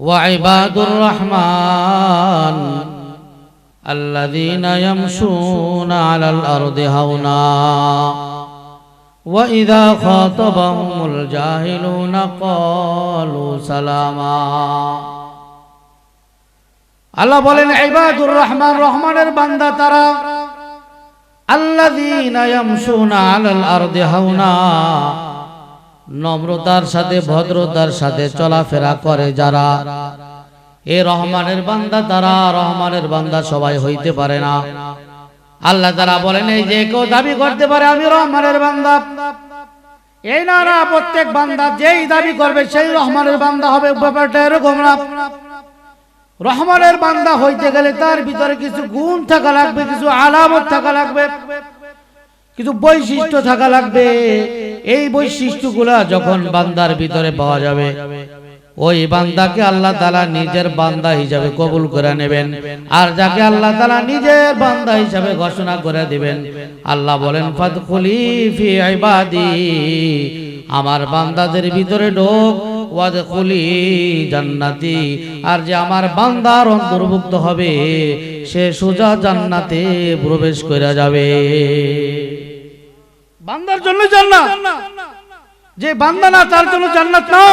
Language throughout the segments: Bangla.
وعباد الرحمن الذين يمشون على الأرض هونا وإذا خاطبهم الجاهلون قالوا سلاما আল্লাহ বলেন ইবাদুর রহমান রহমানের বান্দা তারা আল্লাযীনা ইয়ামশুনা আলাল আরদি হাওনা নম্রতার সাথে, ভদ্রতার সাথে চলাফেরা করে যারা। এ রহমানের বান্দা তারা, রহমানের বান্দা সবাই হইতে পারে না। আল্লাহ তারা বলেন, এই যে কেউ দাবি করতে পারে, আমি রহমানের বান্দা। এই না প্রত্যেক বান্দা যেই দাবি করবে, সেই রহমানের বান্দা হবে ব্যাপারটা এরকম না। রহমানের বান্দা হইতে গেলে তার ভিতরে কিছু গুণ থাকা লাগবে, কিছু আলামত থাকা লাগবে। কিছু বৈশিষ্ট্য থাকা লাগবে। এই বৈশিষ্ট্যগুলা যখন বান্দার ভিতরে পাওয়া যাবে, ওই বান্দাকে আল্লাহ তালা নিজের বান্দা হিসাবে কবুল করে নেবেন। আর যাকে আল্লাহ তালা নিজের বান্দা হিসাবে ঘোষণা করে দিবেন, আল্লাহ বলেন আমার বান্দাদের ভিতরে ঢোক জান্নাতি আর যে আমার বান্দার অন্তর্ভুক্ত হবে, সে সোজা জান্নাতে প্রবেশ করে যাবে। বান্দার জন্য জান্নাত। যে বান্দা না, তার জন্য জান্নাত না।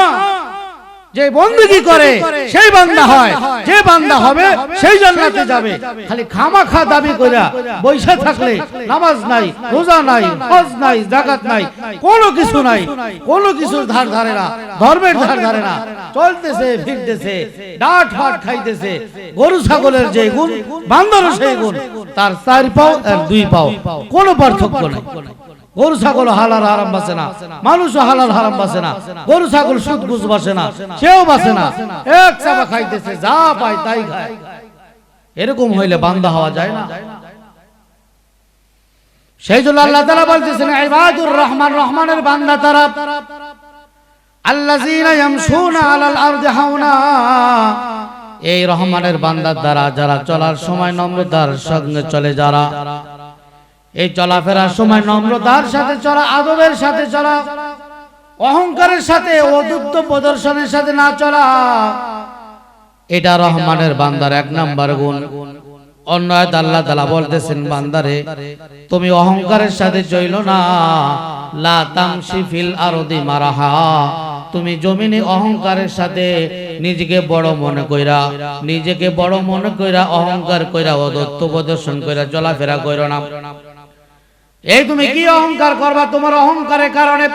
যে বন্দুকি করে, সেই বান্দা হয়। যে বান্দা হবে, সেই জান্নাতে যাবে। খালি খামাখা দাবি কইরা বৈশা থাকলে নামাজ নাই, রোজা নাই, হজ নাই জাকাত নাই, কোনো কিছু নাই, কোনো কিছুর ধার ধারে না, ধর্মের ধার ধারে না। চলতেছে, ফিরতেছে, ডাট ফাট খাইতেছে, গরু ছাগলের যে গুণ বান্দরও সেই গুণ, তার চার পাও আর দুই পাও, কোনো পার্থক্য নাই। গরু, ছাগল, হালাল হারাম বাসে না। মানুষও হালাল হারাম বাসে না। গরু, ছাগল, সুদ, ঘুষ বাসে না। সেও বাসে না। এক চাপা খাইতেছে, যা পায় তাই খায়। এরকম হইলে বান্দা হওয়া যায় না। সেই জন্য আল্লাহ তারা বলতেছেন, ইবাদুর রহমান, রহমানের বান্দা তারা, আল্লাযীনা ইয়ামশুনা আলাল আরদি হাওনা। এই রহমানের বান্দার দ্বারা যারা চলার সময় নম্রতার সঙ্গে চলে যারা এই চলাফেরার সময় নম্রতার সাথে চলা, আদবের সাথে চলা, অহংকারের সাথে অদুত্ব প্রদর্শনের সাথে না চলা, এটা রহমানের বান্দার এক নাম্বার গুণ। অন্য আল্লাহ তালা বলতেছেন, বান্দারে, তুমি অহংকারের সাথে চইল না। লা তামশি ফিল আরদি মারাহা। তুমি জমিনে অহংকারের সাথে নিজেকে বড় মনে কইরা, নিজেকে বড় মনে কইরা, অহংকার কইরা, অদত্ত প্রদর্শন কইরা চলাফেরা কইরা না। এই তুমি কি অহংকার করবা? তোমার অহংকারের কারণে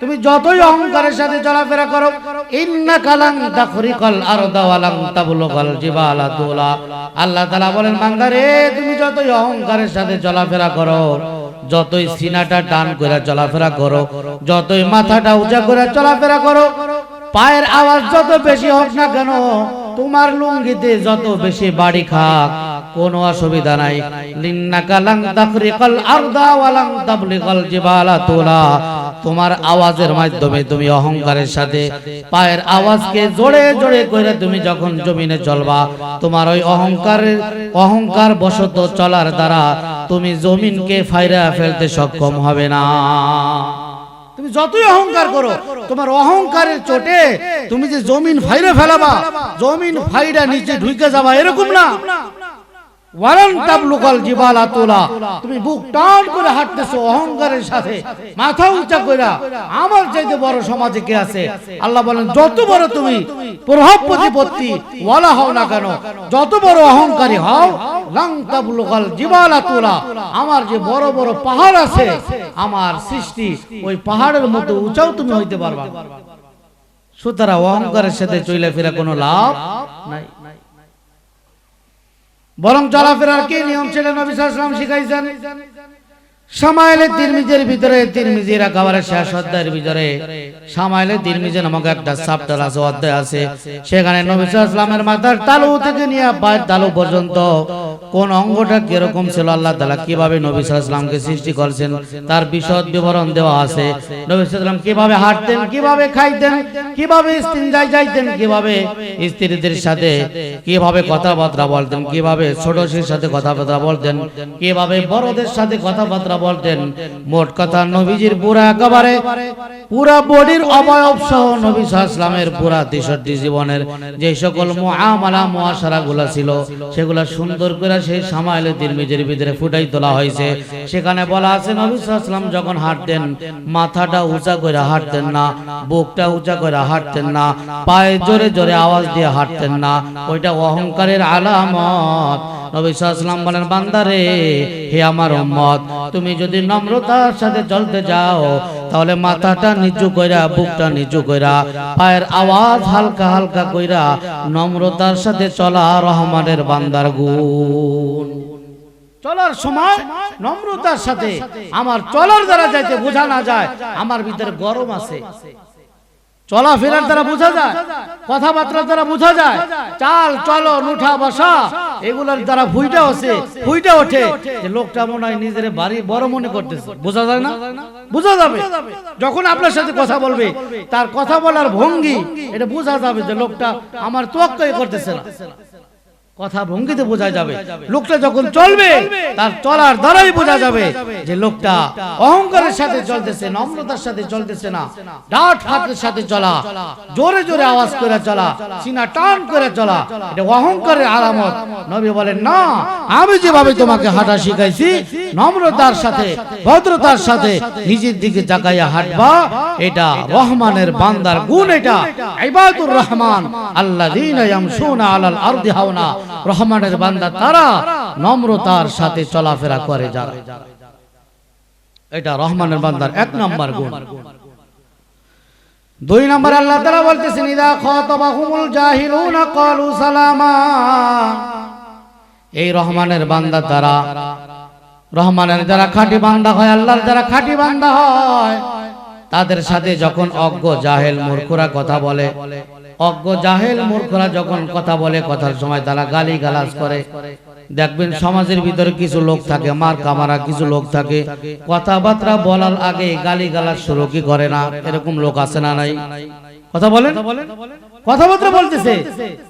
তুমি যতই অহংকারের সাথে চলাফেরা করো ইন্না কালাং তাখরিকাল আরদা ওয়ালাং তাবলুগাল জিবালা তুলা। আল্লাহ তাআলা বলেন বান্দারে তুমি যতই অহংকারের সাথে চলাফেরা করো যতই সিনাটা টান করে চলাফেরা করো যতই মাথাটা উঁচা করে চলাফেরা করো পায়ের আওয়াজ যত বেশি হোক না কেন তোমার লুঙ্গিতে যত বেশি বাড়ি খাক কোনো অসুবিধা নাই। আরদা তাবলিগাল জিবালা তুলা। তোমার আওয়াজের মাধ্যমে তুমি অহংকারের সাথে, পায়ের আওয়াজকে জোরে জোরে করে তুমি যখন জমিনে চলবা, তোমার ওই অহংকারের, অহংকার বশত চলার দ্বারা তুমি জমিনকে ফাইরা ফেলতে সক্ষম হবে না। তুমি যতই অহংকার করো, তোমার অহংকারের চোটে তুমি যে জমিন ফাইরে ফেলাবা, জমিন ফাইরা নিচে ঢুকে যাবা, এরকম না ওয়ারান তাবলুকাল জিবালা তোলা অহংকারের সাথে, মাথা উঁচা আমার বড় সমাজে কে আছে? আল্লাহ বলেন, যত তুমি হও না কেন। যত অহংকারী হও আমার যে বড় বড় পাহাড় আছে, আমার সৃষ্টি, ওই পাহাড়ের মতো উঁচাও তুমি হইতে পারবা। সুতরাং অহংকারের সাথে চইলে ফেরা কোনো লাভ নাই। বরং চলাফেরার কি নিয়ম ছিলেন নবী সাল্লাম শিখাইছেন। সামাইলে তিরমিজের ভিতরে, তিরমিজির একেবারে শেষ অধ্যায়ের ভিতরে। সামাইলে তিরমিজি নামক একটা চ্যাপ্টার আছে, অধ্যায় আছে। সেখানে নবী সাল্লামের মাথার তালু থেকে নিয়ে পায়ের তালু পর্যন্ত কোন অঙ্গটা কীরকম ছিল আল্লাহ তালা কীভাবে নবী সাল্লামকে সৃষ্টি করেছেন, তার বিশদ বিবরণ দেওয়া আছে। নবী সাল্লাম কীভাবে হাঁটতেন, কীভাবে খাইতেন, কীভাবে ইস্তিনজায় যাইতেন, কীভাবে স্ত্রীদের সাথে কীভাবে কথাবার্তা বলতেন, কীভাবে ছোটদের সাথে কথাবার্তা বলতেন, কীভাবে বড়দের সাথে কথাবার্তা বলতেন মোট কথা নবীজির পুরা একেবারে পুরা বডির অবয়ব সহ নবী সাল্লামের পুরা তেষট্টি জীবনের যে সকল মুআমালা মুআশারা গুলা ছিল সেগুলা সুন্দর করে সেই সামাইলে তিরমিজির ভিতরে ফুটাই তোলা হয়েছে। সেখানে বলা আছে নবী সাল্লাম যখন হাঁটতেন মাথাটা উঁচা করে হাঁটতেন না বুকটা উঁচা করে হাঁটতেন না পায়ে জোরে জোরে আওয়াজ দিয়ে হাঁটতেন না ওইটা অহংকারের আলামত। নবী বলেন, বান্দারে, হে আমার উম্মত, তুমি যদি নম্রতার সাথে যাও, তাহলে মাথাটা নিচু কইরা, বুকটা নিচু কইরা, পায়ের আওয়াজ হালকা হালকা কইরা নম্রতার সাথে চলা রহমানের বান্দার গুণ। চলার সময় নম্রতার সাথে, আমার চলার দ্বারা যাইতে বোঝা না যায়, আমার ভিতরে গরম আছে। চলাফেরার দ্বারা বোঝা যায় কথাবার্তার দ্বারা বোঝা যায় চাল চলো নুঠা বসা এগুলোর দ্বারা ভুইটা আছে ভুইটা ওঠে। যে লোকটা মনে হয় নিজের বাড়ি বড় মনে করতেছে। বোঝা যায় না? বোঝা যাবে। যখন আপনার সাথে কথা বলবে তার কথা বলার ভঙ্গি এটা বোঝা যাবে যে লোকটা আমার তোয়াক্কাই করতেছে না। কথা ভঙ্গিতে বোঝা যাবে। লোকটা যখন চলবে তার চলার দ্বারাই বোঝা যাবে যে লোকটা অহংকারের সাথে চলতেছে নম্রতার সাথে চলতেছে না। ডাট হাতের সাথে চলা জোরে জোরে আওয়াজ করে চলা সিনা টান করে চলা এটা অহংকারের আলামত নবী বলেন না আমি যেভাবে তোমাকে হাঁটা শিখাইছি নম্রতার সাথে ভদ্রতার সাথে নিজের দিকে তাকাইয়া হাঁটবা এটা রহমানের বান্দার গুণ এটা। ইবাদুর রহমান। আল্লাযীনা ইয়ামশুনা আলাল আরদি হাওনা। রহমানের বান্দা তারা নম্রতার সাথে চলাফেরা করে যারা। এটা রহমানের বান্দার এক নম্বর গুণ। দুই নম্বর আল্লাহ তাআলা বলতেছেন ইদা খাতাবাহুমুল জাহিলুনা ক্বালু সালামা। এই রহমানের বান্দা তারা রহমানের যারা খাঁটি বান্দা হয় আল্লাহর যারা খাঁটি বান্দা হয় তাদের সাথে যখন অজ্ঞ জাহেল মূর্খরা কথা বলে অজ্ঞ জাহেল মূর্খরা যখন কথা বলে, কথার সময় তারা গালি গালাজ করে। দেখবেন সমাজের ভিতরে কিছু লোক থাকে মার কামারা কিছু লোক থাকে। কথাবার্তা বলার আগে গালি গালাজ শুরু কি করে না? এরকম লোক আছে না নাই? কথা বলেন? কথাবার্তা বলতেছে।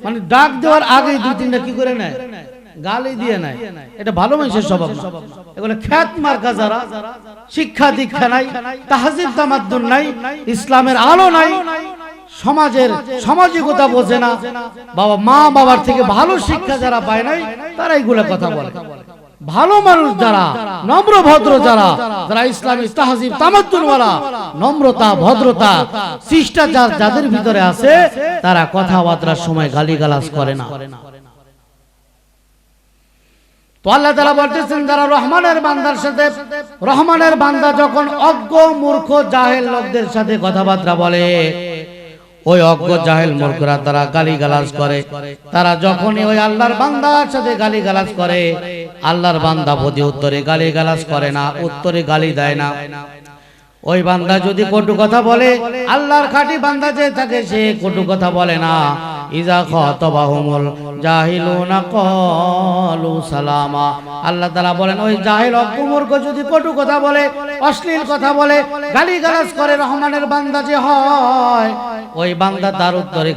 মানে ডাক দেওয়ার আগে দুই তিনটা কি করে নেয়? গালি দিয়ে নাই এটা ভালো মানুষের স্বভাব এগুলো খ্যাত মার্কা যারা, শিক্ষা দীক্ষা নাই, তাহাজিব তামাদ্দুন নাই, ইসলামের আলো নাই। সমাজের সামাজিকতা বোঝে না। বাবা মা বাবার থেকে ভালো শিক্ষা যারা পায় নাই তারা এইগুলো কথা বলে। ভালো মানুষ যারা নম্র ভদ্র যারা যারা ইসলামী তাহাজিব তামাদ্দুনওয়ালা নম্রতা ভদ্রতা শিষ্টাচার যাদের ভিতরে আছে তারা কথাবার্তার সময় গালিগালাজ করে না। তো আল্লাহ তালা বলতেছেন যারা রহমানের বান্দার সাথে রহমানের বান্দা যখন অজ্ঞ মূর্খ জাহেল লোকদের সাথে কথাবার্তা বলে ওই অজ্ঞ জাহেল মূর্খরা তারা গালি গালাজ করে। তারা যখনই ওই আল্লাহর বান্দার সাথে গালি গালাজ করে, আল্লাহর বান্দা প্রতি উত্তরে গালি গালাজ করে না, উত্তরে গালি দেয় না। ওই বান্দা যদি কটু কথা বলে, আল্লাহর খাটি বান্দা যে থাকে সে কটু কথা বলে না। ইজা খাতাবাহুমুল আল্লাহ তাআলা বলেন, ওই জাহিল যদি কটু কথা বলে, অশ্লীল কথা বলে, গালিগালাজ করে, রহমানের বান্দা যে হয়, ওই বান্দা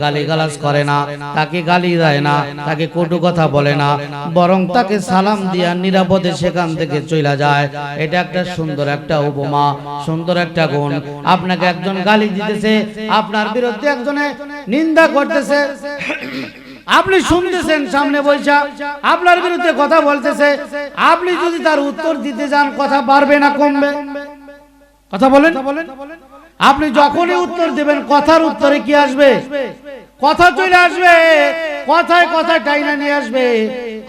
গালিগালাজ করে না, তাকে গালি দেয় না, তাকে কটু কথা বলে না, বরং তাকে সালাম দিয়া নিরাপদে সেখান থেকে চলে যায়। এটা একটা সুন্দর একটা উপমা, সুন্দর একটা গুণ। আপনাকে একজন গালি দিতেছে, আপনার বিরুদ্ধে একজনে নিন্দা করতেছে। আপনি শুনতেছেন সামনে বৈশা আপনার বিরুদ্ধে কথা বলতেছে। আপনি যদি তার উত্তর দিতে যান কথা বাড়বে না কমবে? কথা বলেন। আপনি যখনই উত্তর দেবেন কথার উত্তরে কি আসবে? কথা চলে আসবে। কথায় কথায় টাইনা নিয়ে আসবে।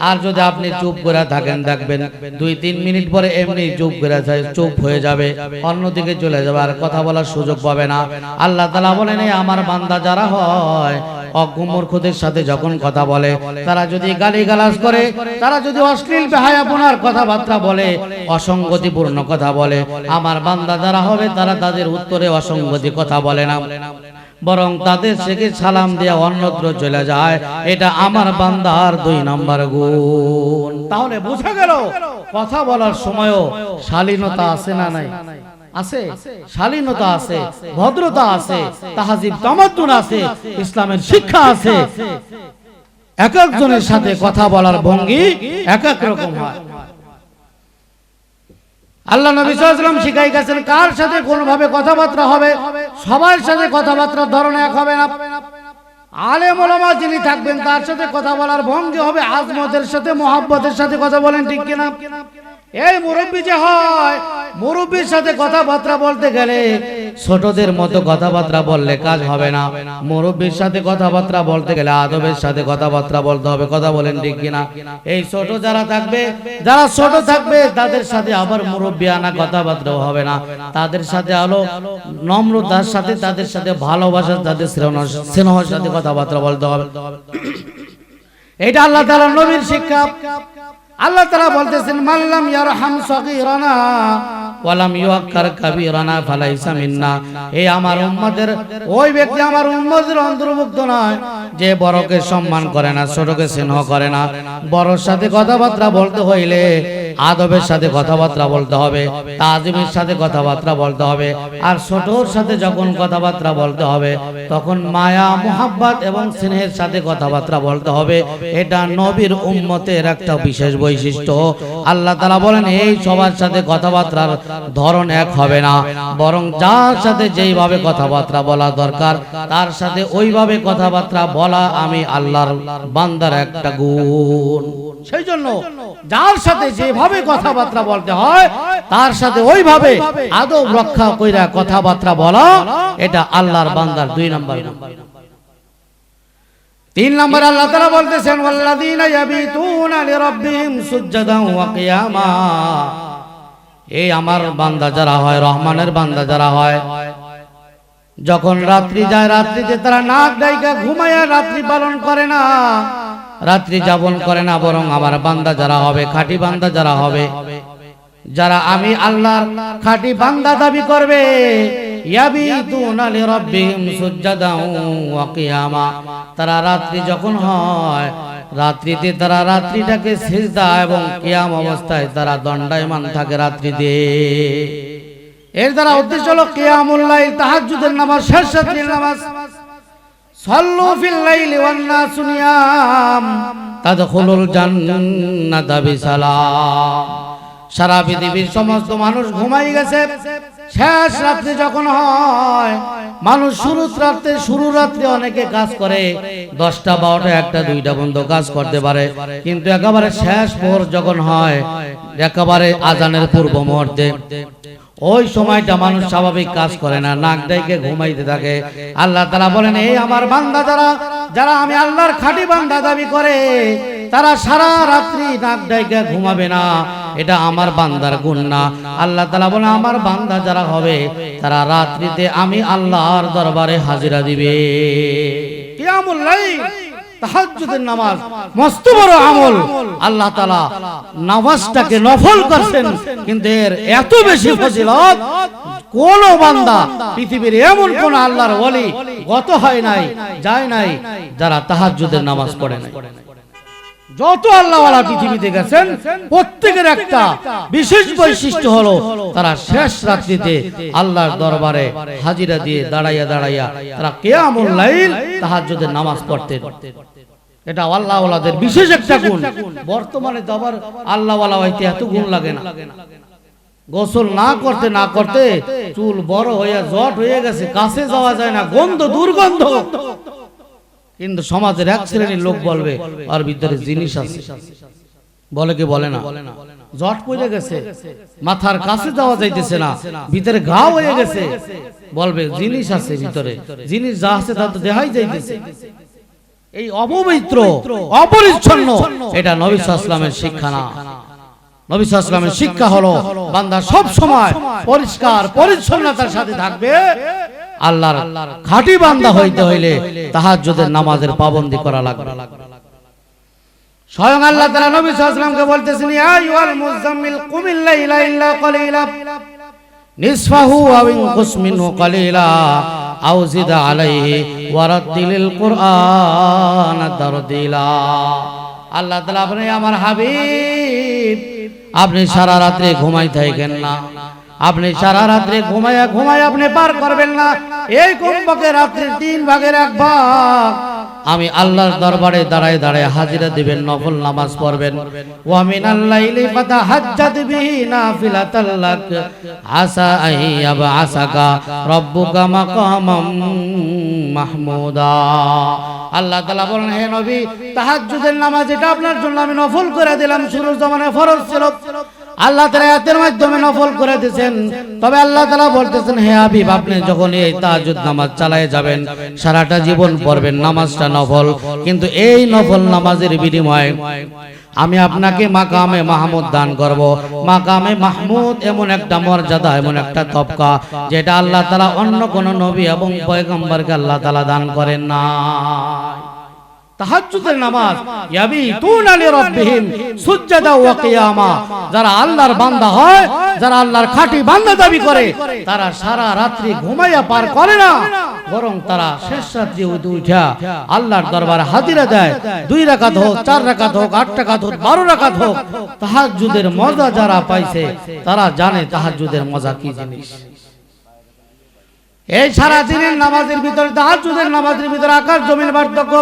আর যদি আপনি চুপ করে থাকেন দেখবেন দুই তিন মিনিট পরে এমনি চুপ করে যায় চুপ হয়ে যাবে। অন্যদিকে চলে যাবে। আর কথা বলার সুযোগ পাবে না। আল্লাহ তালা বলেন এই আমার বান্দা যারা হয় অজ্ঞমূর্খদের সাথে যখন কথা বলে তারা যদি গালি গালাজ করে তারা যদি অশ্লীল বেহায়াপনার কথাবার্তা বলে অসঙ্গতিপূর্ণ কথা বলে আমার বান্দা যারা হবে তারা তাদের উত্তরে অসঙ্গতি কথা বলে না। বরং তাদের থেকে সালাম দেওয়া অন্যত্র চলে যায়। এটা আমার বান্দার দুই নাম্বার গুণ। তাহলে বোঝা গেল কথা বলার সময়ও শালীনতা আছে না নাই। আছে শালীনতা আছে ভদ্রতা আছে তাহাজিব তামাদ্দুন আছে ইসলামের শিক্ষা আছে। এক একজনের সাথে কথা বলার ভঙ্গি এক এক রকম হয়। আল্লাহ নবী সাল্লাল্লাহু শিখাই গেছেন কার সাথে কোন ভাবে কথাবার্তা হবে? সবার সাথে কথাবার্তার ধরন এক হবে না। আলেম ওলামা যিনি থাকবেন তার সাথে কথা বলার ভঙ্গি হবে আজমতের সাথে মোহাব্বতের সাথে কথা বলেন ঠিক কিনা? এই মুরব্বী যে হয়, মুরব্বীর সাথে কথাবার্তা বলতে গেলে ছোটদের মতো কথাবার্তা বললে কাজ হবে না। মুরব্বীর সাথে কথাবার্তা বলতে গেলে আদবের সাথে কথাবার্তা বলতে হবে, কথা বলেন ঠিক কিনা? এই ছোট যারা থাকবে, যারা ছোট থাকবে, তাদের সাথে আবার মুরব্বী আনা কথাবার্তাও হবে না। তাদের সাথে আলো, নম্রতার সাথে, তাদের সাথে ভালোবাসা তাদের স্নেহ- স্নেহর সাথে কথাবার্তা বলতে হবে। এটা আল্লাহ তাআলা নবীর শিক্ষা। আল্লাহ তারা বলতেছেন মাল্লাম ইয়ারহাম সগীরানা ওয়ালাম ইউআক্কার কাবীরানা ফালাইসা মিন্না। এই আমার উম্মতের, ওই ব্যক্তি আমার উম্মতের অন্তর্ভুক্ত নয় যে বড়কে সম্মান করে না, ছোটকে স্নেহ করে না। বড়র সাথে কথাবার্তা বলতে হইলে আদবের সাথে কথাবার্তা বলতে হবে, তাজিমের সাথে কথাবার্তা বলতে হবে, আর ছোটর সাথে যখন কথাবার্তা বলতে হবে, তখন মায়া, মোহাব্বত এবং স্নেহের সাথে কথাবার্তা বলতে হবে। এটা নবীর উম্মতের একটা বিশেষ বৈশিষ্ট্য। আল্লাহ তালা বলেন, এই সবার সাথে কথাবার্তার ধরন এক হবে না, বরং যার সাথে যেইভাবে কথাবার্তা বলা দরকার, তার সাথে ওইভাবে কথাবার্তা বলা আমি আল্লাহর বান্দার একটা গুণ। সেই জন্য যার সাথে যেভাবে কথাবার্তা বলতে হয়, তার সাথে ওইভাবে আদব রক্ষা কইরা কথাবার্তা বলা, এটা আল্লাহর বান্দার দুই নম্বর তিন নম্বর আল্লাহ তাআলা বলতেছেন এই আমার বান্দা, যারা হয়, রহমানের বান্দা যারা হয়, যখন রাত্রি যায়, রাত্রিতে তারা নাক ডাইকা ঘুমায়া রাত্রি পালন করে না। রাত্রি যাপন করে না, বরং আমার বান্দা যারা হবে, খাঁটি বান্দা যারা হবে, যারা আমি আল্লাহর খাঁটি বান্দা দাবি করবে তারা রাত্রি যখন হয়, রাত্রিতে তারা রাত্রিটাকে সিজদা এবং কিয়াম অবস্থায় তারা দণ্ডায়মান থাকে রাত্রিতে। এর দ্বারা উদ্দেশ্য হলো কিয়ামুল লাইল, তাহাজ্জুদের নামাজ, শেষ রাত্রির নামাজ। সল্লু ফিল লাইলি ওয়ান নিয়াম, তাদখুলুল বিসালাম সারা পৃথিবীর সমস্ত মানুষ ঘুমাই গেছে। শেষ রাত্রে যখন হয়, মানুষ শুরু রাত্রে শুরু রাত্রে অনেকে কাজ করে। দশটা, বারোটা, একটা, দুইটা বন্ধ কাজ করতে পারে। কিন্তু একেবারে শেষ ভোর যখন হয়, একেবারে আজানের পূর্ব মুহূর্তে। ওই সময়টা মানুষ স্বাভাবিক কাজ করে না, নাক ডাইকে ঘুমাইতে থাকে। আল্লাহ তারা বলেন, এই আমার বান্দা যারা যারা আমি আল্লাহর খাঁটি বান্দা দাবি করে, তারা সারা রাত্রি নাক ডাইকে ঘুমাবে না। এটা আমার বান্দার গুণ না আল্লাহ তালা বলে আমার বান্দা যারা হবে, তারা রাত্রিতে আমি আল্লাহর দরবারে হাজিরা দিবে। কিয়ামুল লাইল। তাহাজ্জুদের নামাজ মস্ত বড় আমল। আল্লাহ তাআলা নামাজটাকে নফল করছেন। কিন্তু এর এত বেশি ফজিলত কোন বান্দা পৃথিবীর এমন কোন আল্লাহর ওলি গত হয় নাই যায় নাই যারা তাহাজ্জুদের নামাজ পড়ে নাই। যত আল্লাহওয়ালা পৃথিবীতে গেছেন প্রত্যেকের একটা বিশেষ বৈশিষ্ট্য হলো তারা শেষ রাত্রিতে আল্লাহর দরবারে হাজিরা দিয়ে দাঁড়াইয়া দাঁড়াইয়া তারা কেয়ামুল লাইল তাহাজ্জুদের নামাজ পড়তেন। এটা আল্লাহওয়ালাদের বিশেষ একটা গুণ। বর্তমানে তো আবার আল্লাহওয়ালা হইতে এত গুণ লাগে না। গোসল না করতে না করতে চুল বড় হইয়া জট হয়ে গেছে কাছে যাওয়া যায় না গন্ধ দুর্গন্ধ। কিন্তু সমাজের এক শ্রেণির লোক বলবে আর ভিতরে জিনিস আছে। বলে কি বলে না? জট পড়ে গেছে। মাথার কাছে যাওয়া যাইতেছে না। ভিতরে ঘা হয়ে গেছে। বলবে জিনিস আছে ভিতরে। জিনিস যা আছে তা তো দেখাই যাইতেছে। এই অপবিত্র অপরিচ্ছন্ন এটা নবী সাল্লামের শিক্ষা না। নবী সাল্লামের শিক্ষা হলো বান্দা সব সময় পরিষ্কার পরিচ্ছন্নতার সাথে থাকবে। আল্লাহর খাঁটি বান্দা হইতে হইলে তাহাজ্জুদের নামাজের পাবন্দি করা লাগবে। স্বয়ং আল্লাহ তাআলা নবী সাল্লাল্লাহু সাল্লামকে বলতেছেন ইয়া আইয়ুহাল মুজাম্মিল কুমিল লাইলা ইল্লা কলিলা। নিসফাহু আও ইনকুস মিনহু কলিলা। আও জিদ আলাইহি ওয়ারাতিলিল কুরআন তারতিলা। আল্লাহ তাআলা আপনি আমার হাবিব আপনি সারা রাত্রে ঘুমাই থাকেন না। আপনি সারা রাত্রে ঘুমায়া ঘুমায় আপনি পার করবেন না। এই কমপক্ষে রাত্রির তিন ভাগের এক ভাগ। আমি আল্লাহর দরবারে দাঁড়ায় দাঁড়ায় হাজিরা দিবেন, নফল নামাজ পড়বেন। ওয়া মিনাল লাইলি ফাতাহাজ্জাদ বিহি নাফিলাতাল লাক। আসা আইয়াবা আসাকা রব্বুকা মাকামাম মাহমুদা। আল্লাহ তাআলা বলেন হে নবী, তাহাজ্জুদের নামাজ এটা আপনার জন্য আমি নফল করে দিলাম। শুরুর জমানায় ফরজ ছিল। আল্লাহ তালা এতের মাধ্যমে নফল করে দিয়েছেন। তবে আল্লাহ তালা বলতেছেন, হে হাবিব, আপনি যখন এই তাহাজুদ নামাজ চালায় যাবেন, সারাটা জীবন পড়বেন, নামাজটা নফল। কিন্তু এই নফল নামাজের বিনিময়ে আমি আপনাকে মাকামে মাহমুদ দান করব। মাকামে মাহমুদ এমন একটা মর্যাদা, এমন একটা তবকা, যেটা আল্লাহ তালা অন্য কোন নবী এবং পয়গম্বরকে আল্লাহ তালা দান করেন না তাহাজ্জুদের নামাজ ইয়াবিতুনা লিরাব্বিহিম সুজদা ওয়া কিয়ামা। যারা আল্লাহর বান্দা হয় যারা আল্লাহর খাঁটি বান্দা দাবি করে তারা সারা রাত্রি ঘুমাইয়া পার করে না বরং তারা শেষ রাত্রি উঠে আল্লাহর দরবারে হাজিরা দেয় দুই রাকাত হোক চার রাকাত হোক আট রাকাত হোক বারো রাকাত হোক তাহাজ্জুদের মজা যারা পাইছে। তারা জানে তাহাজ্জুদের মজা কি জিনিস। এই সারা দিনের নামাজের ভিতরে, তাহাজ্জুদের নামাজের ভিতরে আকাশ জমির পার্থক্য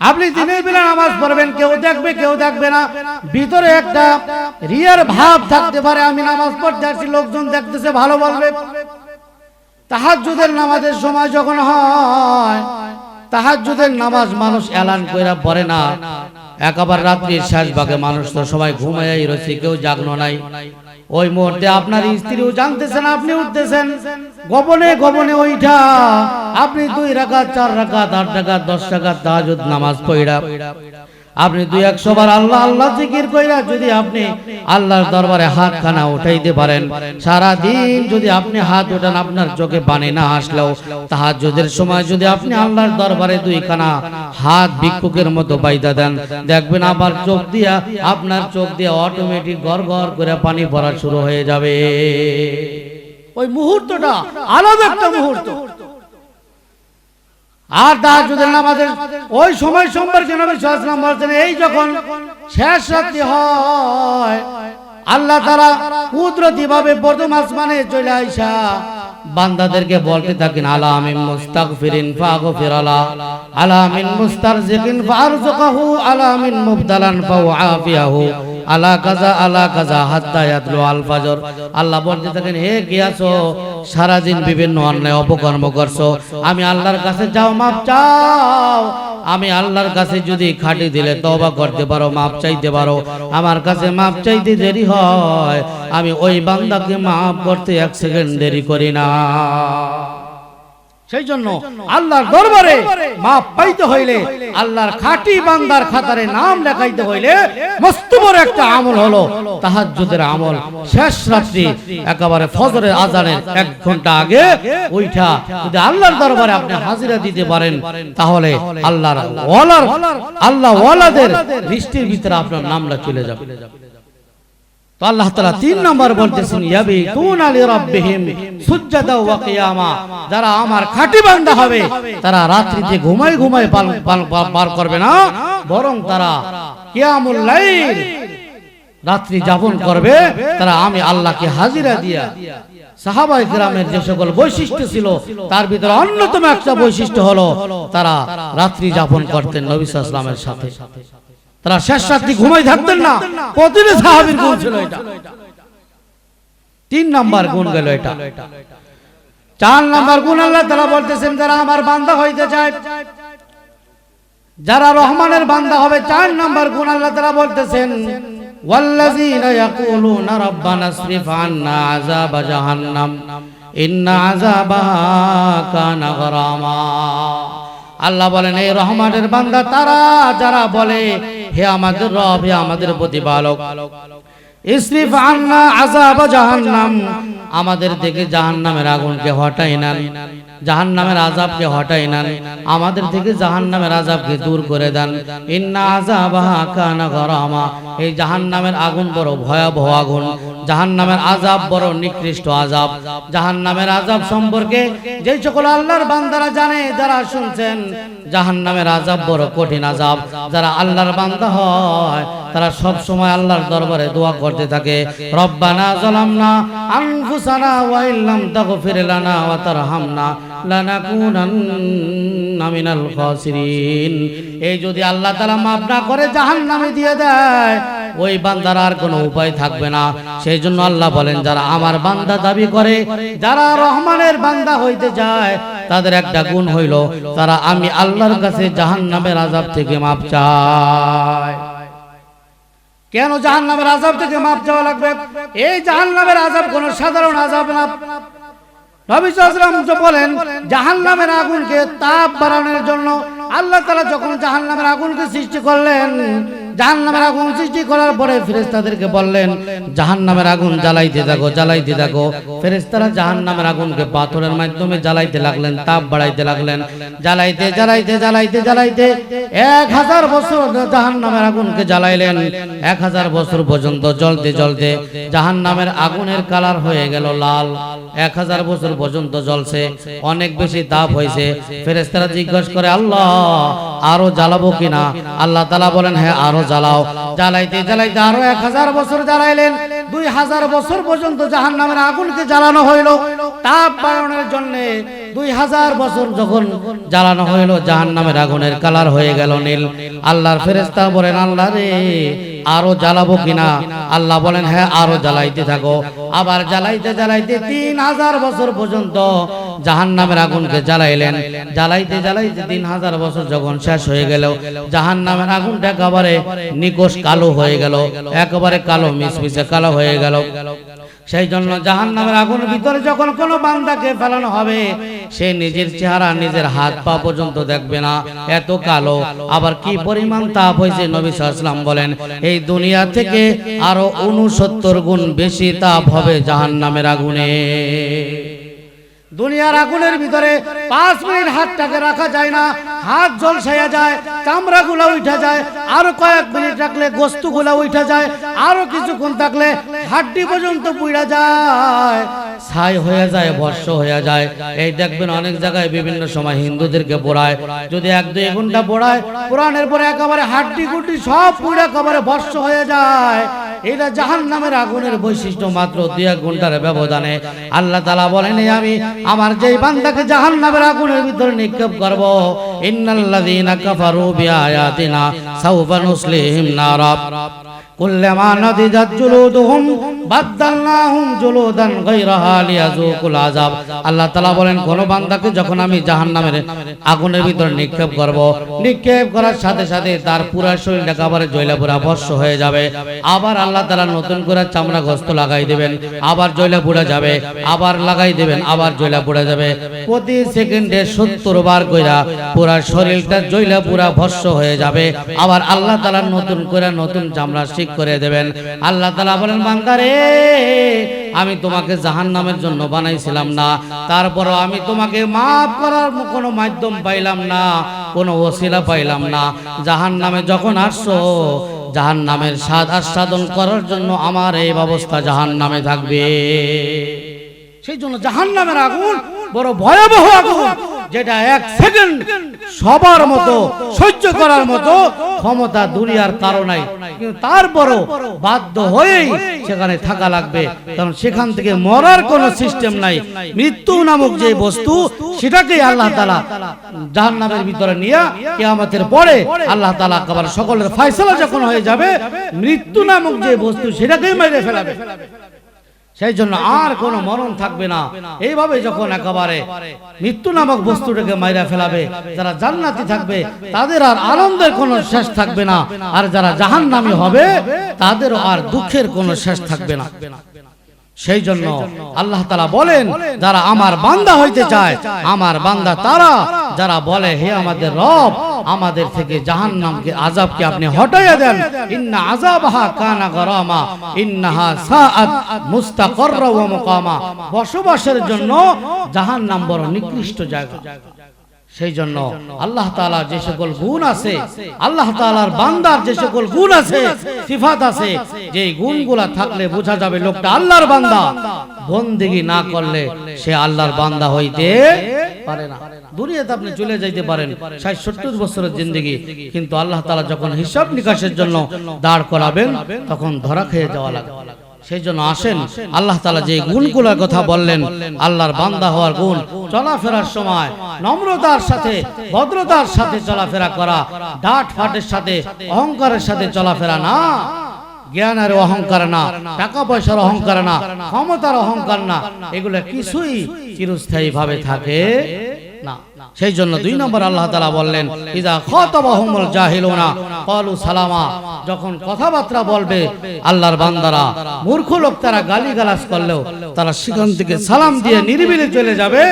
আপনি দিনের বেলা নামাজ পড়বেন, কেউ দেখবে কেউ দেখবে না। ভিতরে একটা রিয়ার ভাব থাকতে পারে, আমি নামাজ পড়তে আসছি লোকজন দেখতেছে, ভালো বলবে। তাহাজ্জুদের নামাজের সময় যখন হয়, তাহাজ্জুদের নামাজ মানুষ এলান কইরা পড়ে না। একেবার রাত্রির শেষ ভাগে মানুষ তো সবাই ঘুমাইয়াই রয়েছে, কেউ জাগনো নাই। ওই মুহূর্তে আপনার স্ত্রীও জানতেছেন আপনি উঠতেছেন। গোপনে গোপনে ওইটা আপনি দুই রাখা চার রাখা আট রাখা দশ রাখা তাহাজুদ নামাজ পড়া। আপনি দুই একশো বার আল্লাহ আল্লাহ জিকির কইরা যদি আপনি আল্লাহর দরবারে হাত খানা উঠাইতে পারেন সারা দিন যদি আপনি হাত উঠান, আপনার চোখে পানি না আসলেও, তাহাজ্জুদের সময় যদি আপনি আল্লাহর দরবারে দুই খানা হাত ভিক্ষুকের মতো বাইদা দেন, দেখবেন আবার চোখ দিয়া, আপনার চোখ দিয়ে অটোমেটিক গড় গড় করে পানি পড়া শুরু হয়ে যাবে। ওই মুহূর্তটা আলাদা একটা মুহূর্ত। আর তাহাজ্জুদের নামাজের ওই সময় সম্পর্কে নবী আলাইহি বলছেন এই যখন শেষ রাত্রি হয়, আল্লাহ তাআলা কুদরতি ভাবে প্রথম আসমানে চলে আইসা বান্দাদেরকে বলতে থাকেন আলা আমিন মুস্তাগফিরিন ফাগফির আলা আলা আমিন মুস্তারজিকিন ফারজুকহু আলা আমিন মুবতালান ফাউআফিয়াহু আলা কাজা আলা কাজা, হাত্তা ইয়াতলু আল আল্লাহ বলতে থাকেন, হে আছো সারাদিন বিভিন্ন অন্যায় অপকর্ম করছ। আমি আল্লাহর কাছে যাও মাপ চাও। আমি আল্লাহর কাছে যদি খাটি দিলে তওবা করতে পারো, মাপ চাইতে পারো। আমার কাছে মাপ চাইতে দেরি হয়। আমি ওই বান্দাকে মাপ করতে এক সেকেন্ড দেরি করি না। সেই জন্য আল্লাহর দরবারে মাপ পাইতে হইলে আল্লাহর খাঁটি বান্দার খাতারে নাম লেখাইতে হইলে মস্ত বড় একটা আমল হলো তাহাজ্জুদের আমল। শেষ রাত্রি একেবারে ফজরের আজানের এক ঘণ্টা আগে ওইটা যদি আল্লাহর দরবারে আপনি হাজিরা দিতে পারেন তাহলে আল্লাহর ওয়ালার আল্লাহ ওয়ালাদের লিস্টের ভিতরে আপনার নামটা চলে যাবে। তো আল্লাহ তিন নম্বর বলতেছেন ইয়াবি যারা আমার বান্দা হবে, তারা রাত্রিতে পাল- পাল- পার করবে না, বরং তারা কিয়ামুল লাইল, রাত্রি যাপন করবে। তারা আমি আল্লাহকে হাজিরা দিয়া সাহাবাই গ্রামের যে সকল বৈশিষ্ট্য ছিল, তার ভিতরে অন্যতম একটা বৈশিষ্ট্য হলো, তারা রাত্রি যাপন করতেন নবী ওয়াসাল্লামের সাথে। তারা শেষ রাত্রি ঘুমাই থাকতেন না প্রতিদিন সাহাবীর গুণ ছিল এটা তিন নাম্বার গুণ গেল এটা চার নাম্বার গুণ আল্লাহ তারা বলতেছেন যারা আমার বান্দা হইতে চায় যারা রহমানের বান্দা হবে চার নাম্বার গুণ আল্লাহ তারা বলতেছেন والذين يقولون ربنا اصرف عنا عذاب جهنم إن عذابها كان غراما আল্লাহ বলেন এই রহমানের বান্দা, তারা যারা বলে, হে আমাদের রব, হে আমাদের প্রতিপালক, ইসরিফ আন্না আযাব জাহান্নাম, আমাদের থেকে জাহান্নামের আগুনকে হটাই নেন, জাহান্নামের আযাবকে হটাই নেন, আমাদের থেকে জাহান্নামের আযাবকে দূর করে দেন। ইন্না আযাবাহা কানা গরামা, এই জাহান্নামের আগুন বড় ভয়াবহ আগুন। জাহান্নামের আজাব বড় নিকৃষ্ট আজাব জাহান্নামের আজাব সম্পর্কে যে সকল আল্লাহর বান্দারা জানে, যারা শুনছেন, জাহান্নামের আজাব বড় কঠিন আজাব যারা আল্লাহর বান্দা হয়, তারা সব সময় আল্লাহর দরবারে দোয়া করতে থাকে। রব্বানা জালামনা আনফুসানা ওয়া ইল্লাম তাগফির লানা ওয়া তারহামনা লানাকুনান্না মিনাল খাসিরিন। এই যদি আল্লাহ তাআলা মাফ না করে জাহান্নামে দিয়ে দেয় ওই বান্দার আর কোনো উপায় থাকবে না। সেই জন্য আল্লাহ বলেন যারা আমার বান্দা দাবি করে যারা রহমানের বান্দা হইতে যায় তাদের একটা গুণ হইল তারা আমি আল্লাহর কাছে জাহান্নামের আজাব থেকে মাপ চাই। কেন জাহান্নামের আজাব থেকে মাপ চাওয়া লাগবে? এই জাহান্নামের আজাব কোনো সাধারণ আজাব না। নবী সাল্লাল্লাহু আলাইহি ওয়াসাল্লাম বলেন, জাহান্নামের আগুনকে তাপ বাড়ানোর জন্য আল্লাহ তাআলা যখন জাহান্নামের আগুনকে সৃষ্টি করলেন জাহান্নামের আগুন সৃষ্টি করার পরে ফেরেশতাদেরকে বললেন, জাহান্নামের আগুন জ্বালাইতে থাকো জ্বালাইতে থাকো। ফেরেশতারা জাহান্নামের আগুনকে পাথরের মাধ্যমে জ্বালাইতে লাগলেন, তাপ বাড়াইতে লাগলেন। জ্বালাইতে জ্বালাইতে জ্বালাইতে জ্বালাইতে এক হাজার বছর জাহান্নামের আগুনকে জ্বালাইলেন। এক হাজার বছর পর্যন্ত জ্বলতে জ্বলতে জাহান্নামের আগুনের কালার হয়ে গেল লাল। এক হাজার বছর পর্যন্ত জ্বলছে, অনেক বেশি তাপ হয়েছে। ফেরেস্তারা জিজ্ঞেস করে, আল্লাহ, আরও জ্বালাবো কিনা? আল্লাহ তালা বলেন হ্যাঁ আরও জ্বালাও। জ্বালাইতে জ্বালাইতে আরও এক হাজার বছর জ্বালাইলেন। দুই হাজার বছর পর্যন্ত জাহান নামের আগুনকে জ্বালানো হইল। তাপ বাড়ানোর জন্য দুই হাজার বছর যখন জ্বালানো হইল জাহান নামের আগুনের কালার হয়ে গেল নীল। আল্লাহর ফেরেস্তা বলেন, আল্লাহ রে, আরও জ্বালাবো কিনা আল্লাহ বলেন হ্যাঁ আরও জ্বালাইতে থাকো। আবার জ্বালাইতে জ্বালাইতে তিন হাজার বছর পর্যন্ত জাহান নামের আগুনকে জ্বালাইলেন। জ্বালাইতে জ্বালাইতে তিন হাজার বছর যখন শেষ হয়ে গেল জাহান নামের আগুনটা একেবারে নিকোষ কালো হয়ে গেল, একেবারে কালো মিশমিশে কালো হয়ে গেল। সেই জন্য জাহান নামের আগুনের ভিতরে যখন কোনো বান্দাকে ফেলানো হবে সে নিজের চেহারা নিজের হাত পা পর্যন্ত দেখবে না। এত কালো। আবার কি পরিমাণ তাপ হয়েছে নবী সাল্লাম বলেন এই দুনিয়া থেকে আরও উনসত্তর গুণ বেশি তাপ হবে জাহান নামের আগুনে। দুনিয়ার আগুনের ভিতরে পাঁচ মিনিট হাতটাকে রাখা যায় না হাত জলসাইয়া যায় চামড়া গুলা উঠা যায় আরও কয়েক মিনিট রাখলে গোস্তু গুলা উঠা যায় আরও কিছুক্ষণ থাকলে হাড্ডি পর্যন্ত পুড়া যায়। ছাই হয়ে যায় বর্ষ হয়ে যায়। এই দেখবেন অনেক জায়গায় বিভিন্ন সময় হিন্দুদেরকে পোড়ায়। যদি এক দুই ঘণ্টা পোড়ায় পুরাণের পরে একেবারে হাড্ডি গুড্ডি সব পুড়ে একেবারে বর্ষ হয়ে যায়। এটা জাহান নামের আগুনের বৈশিষ্ট্য মাত্র দুই এক ঘণ্টার ব্যবধানে। আল্লাহ তালা বলেন আমি আমার যেই বান্দাকে জাহান নামের আগুনের ভিতরে নিক্ষেপ করব ইন্নাল্লাযীনা কাফারু বিআয়াতিনা সাউফা নুসলিহিম নারা। নিক্ষেপ করার সাথে সাথে তার শরীর একেবারে হয়ে যাবে। আবার আল্লাহ নতুন করে চামড়া গোস্ত লাগাই দিবেন, আবার জ্বলে পুড়ে যাবে, আবার লাগাই দিবেন, আবার জ্বলে পুড়ে যাবে। প্রতি সেকেন্ডে 70 বার কইরা পুরা শরীরটা জ্বলে পুরা ভস্ম হয়ে যাবে। আবার আল্লাহ তাআলা নতুন করে নতুন চামড়া ঠিক করে দেবেন। আল্লাহ তাআলা বলেন, বান্দারে, আমি তোমাকে জাহান্নামের জন্য বানাইছিলাম না। তারপরও আমি তোমাকে মাফ করার কোনো মাধ্যম পাইলাম না, কোনো ওসিলা পাইলাম না। জাহান্নামে যখন আসছো জাহান নামের স্বাদ আস্বাদন করার জন্য আমার এই ব্যবস্থা জাহান নামে থাকবে। সেই জন্য জাহান নামের আগুন বড় ভয়াবহ আগুন। যেটা এক সেকেন্ড সবার মতো সহ্য করার মতো ক্ষমতা দুনিয়ার কারও নাই। কিন্তু তারপরও বাধ্য হয়েই সেখানে থাকা লাগবে। কারণ সেখান থেকে মরার কোনো সিস্টেম নাই। মৃত্যু নামক যে বস্তু সেটাকেই আল্লাহ তালা জাহান নামের ভিতরে নিয়ে কেয়ামতের পরে আল্লাহ তালা একেবারে সকলের ফয়সলা যখন হয়ে যাবে মৃত্যু নামক যে বস্তু সেটাকেই মেরে ফেলাবে। সেই জন্য আর কোনো মরণ থাকবে না। এইভাবে যখন একেবারে মৃত্যু নামক বস্তুটাকে মাইরা ফেলাবে যারা জান্নাতি থাকবে তাদের আর আনন্দের কোনো শেষ থাকবে না। আর যারা জাহান্নামী হবে তাদেরও আর দুঃখের কোনো শেষ থাকবে না। সেই জন্য আল্লাহ তালা বলেন যারা আমার বান্দা হইতে চায় আমার বান্দা তারা যারা বলে হে আমাদের রব আমাদের থেকে জাহান নামকে আজাবকে আপনি হটাইয়া দেন। ইন্না আজাবাহা কানা গরামা ইন্নাহা সাআত মুস্তাকররা ওয়া মুকামা। বসবাসের জন্য জাহান নাম বড় নিকৃষ্ট জায়গা। সেই জন্য আল্লাহ তাআলা যে সকল গুণ আছে আল্লাহ তাআলার বান্দার যে সকল গুণ আছে সিফাত আছে যে গুণগুলা থাকলে বোঝা যাবে লোকটা আল্লাহর বান্দা। বন্দেগি না করলে সে আল্লাহর বান্দা হইতে পারে না। দুনিয়াতে আপনি চলে যাইতে পারেন। ষাট সত্তর বছরের জিন্দগি। কিন্তু আল্লাহ তাআলা যখন হিসাব নিকাশের জন্য দাঁড় করাবেন তখন ধরা খেয়ে যাওয়া লাগে সেই জন্য আসেন। আল্লাহ তালা যে গুণগুলোর কথা বললেন আল্লাহর বান্দা হওয়ার গুণ চলাফেরার সময় নম্রতার সাথে ভদ্রতার সাথে চলাফেরা করা ডাট ফাটের সাথে অহংকারের সাথে চলাফেরা না। জ্ঞানের অহংকার না টাকা পয়সার অহংকার না ক্ষমতার অহংকার না এগুলো কিছুই চিরস্থায়ী ভাবে থাকে। না সেই জন্য দুই নম্বর আল্লাহ তালা বললেন ইদা খতবাহুমুল জাহিলুনা ক্বালু সালামা যখন কথাবার্তা বলবে আল্লাহর বান্দারা মূর্খ লোক তারা গালিগালাজ করলেও তারা সেখান থেকে সালাম দিয়ে নিরিবিলি চলে যাবে।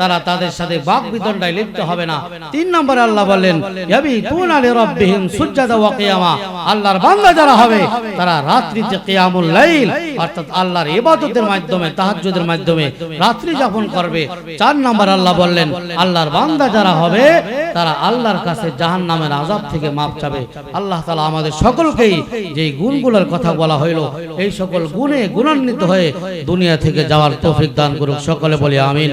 তারা তাদের সাথে বাক বিতণ্ডায় লিপ্ত হবে না। তিন নম্বরে আল্লাহ বললেন আল্লাহর বান্দা যারা হবে তারা রাত্রিতে কিয়ামুল লাইল অর্থাৎ আল্লাহর ইবাদতের মাধ্যমে তাহাজ্জুদের মাধ্যমে রাত্রি যাপন করবে। চার নম্বর আল্লাহ বললেন আল্লাহর বান্দা যারা হবে তারা আল্লাহর কাছে জাহান্নামের আযাব থেকে মাপ চাবে। আল্লাহ তাআলা আমাদের সকলকেই যেই গুণগুলোর কথা বলা হইল এই সকল গুণে গুণান্বিত হয়ে দুনিয়া থেকে যাওয়ার তৌফিক দান করুক সকলে বলি আমিন